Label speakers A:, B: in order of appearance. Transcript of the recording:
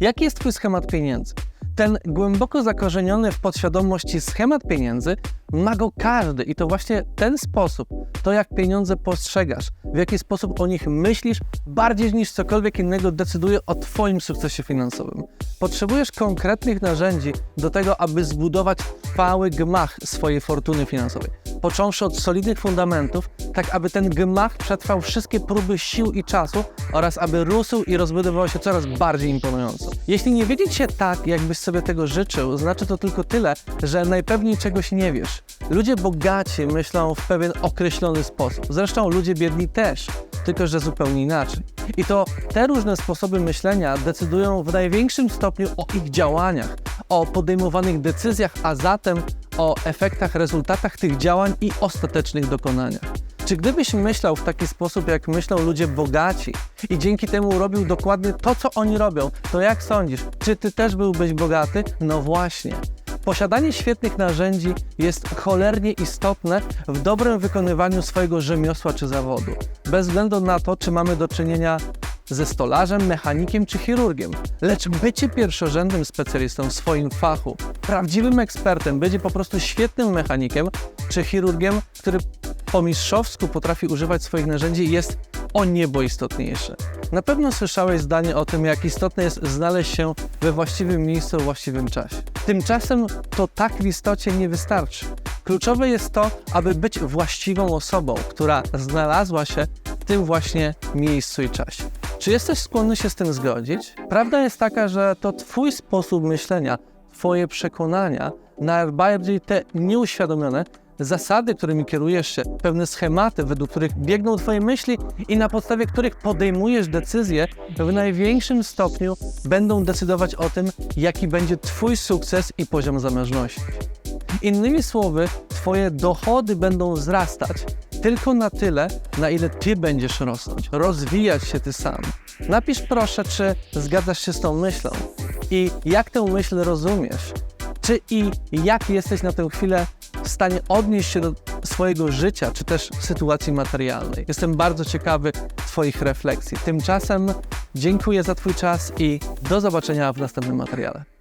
A: Jaki jest Twój schemat pieniędzy? Ten głęboko zakorzeniony w podświadomości schemat pieniędzy ma go każdy i to właśnie ten sposób, to jak pieniądze postrzegasz, w jaki sposób o nich myślisz, bardziej niż cokolwiek innego decyduje o Twoim sukcesie finansowym. Potrzebujesz konkretnych narzędzi do tego, aby zbudować trwały gmach swojej fortuny finansowej. Począwszy od solidnych fundamentów, tak aby ten gmach przetrwał wszystkie próby sił i czasu oraz aby rósł i rozbudował się coraz bardziej imponująco. Jeśli nie wiedzieć się tak, jakbyś sobie tego życzył, znaczy to tylko tyle, że najpewniej czegoś nie wiesz. Ludzie bogaci myślą w pewien określony sposób. Zresztą ludzie biedni też, tylko że zupełnie inaczej. I to te różne sposoby myślenia decydują w największym stopniu o ich działaniach, o podejmowanych decyzjach, a zatem o efektach, rezultatach tych działań i ostatecznych dokonaniach. Czy gdybyś myślał w taki sposób, jak myślą ludzie bogaci i dzięki temu robił dokładnie to, co oni robią, to jak sądzisz, czy ty też byłbyś bogaty? No właśnie. Posiadanie świetnych narzędzi jest cholernie istotne w dobrym wykonywaniu swojego rzemiosła czy zawodu. Bez względu na to, czy mamy do czynienia ze stolarzem, mechanikiem czy chirurgiem. Lecz bycie pierwszorzędnym specjalistą w swoim fachu, prawdziwym ekspertem, będzie po prostu świetnym mechanikiem czy chirurgiem, który po mistrzowsku potrafi używać swoich narzędzi jest o niebo istotniejsze. Na pewno słyszałeś zdanie o tym, jak istotne jest znaleźć się we właściwym miejscu w właściwym czasie. Tymczasem to tak w istocie nie wystarczy. Kluczowe jest to, aby być właściwą osobą, która znalazła się w tym właśnie miejscu i czasie. Czy jesteś skłonny się z tym zgodzić? Prawda jest taka, że to Twój sposób myślenia, Twoje przekonania, najbardziej te nieuświadomione, zasady, którymi kierujesz się, pewne schematy, według których biegną Twoje myśli i na podstawie których podejmujesz decyzje, w największym stopniu będą decydować o tym, jaki będzie Twój sukces i poziom zamożności. Innymi słowy, Twoje dochody będą wzrastać tylko na tyle, na ile Ty będziesz rosnąć, rozwijać się Ty sam. Napisz proszę, czy zgadzasz się z tą myślą i jak tę myśl rozumiesz. Czy i jak jesteś na tę chwilę w stanie odnieść się do swojego życia, czy też sytuacji materialnej. Jestem bardzo ciekawy Twoich refleksji. Tymczasem dziękuję za Twój czas i do zobaczenia w następnym materiale.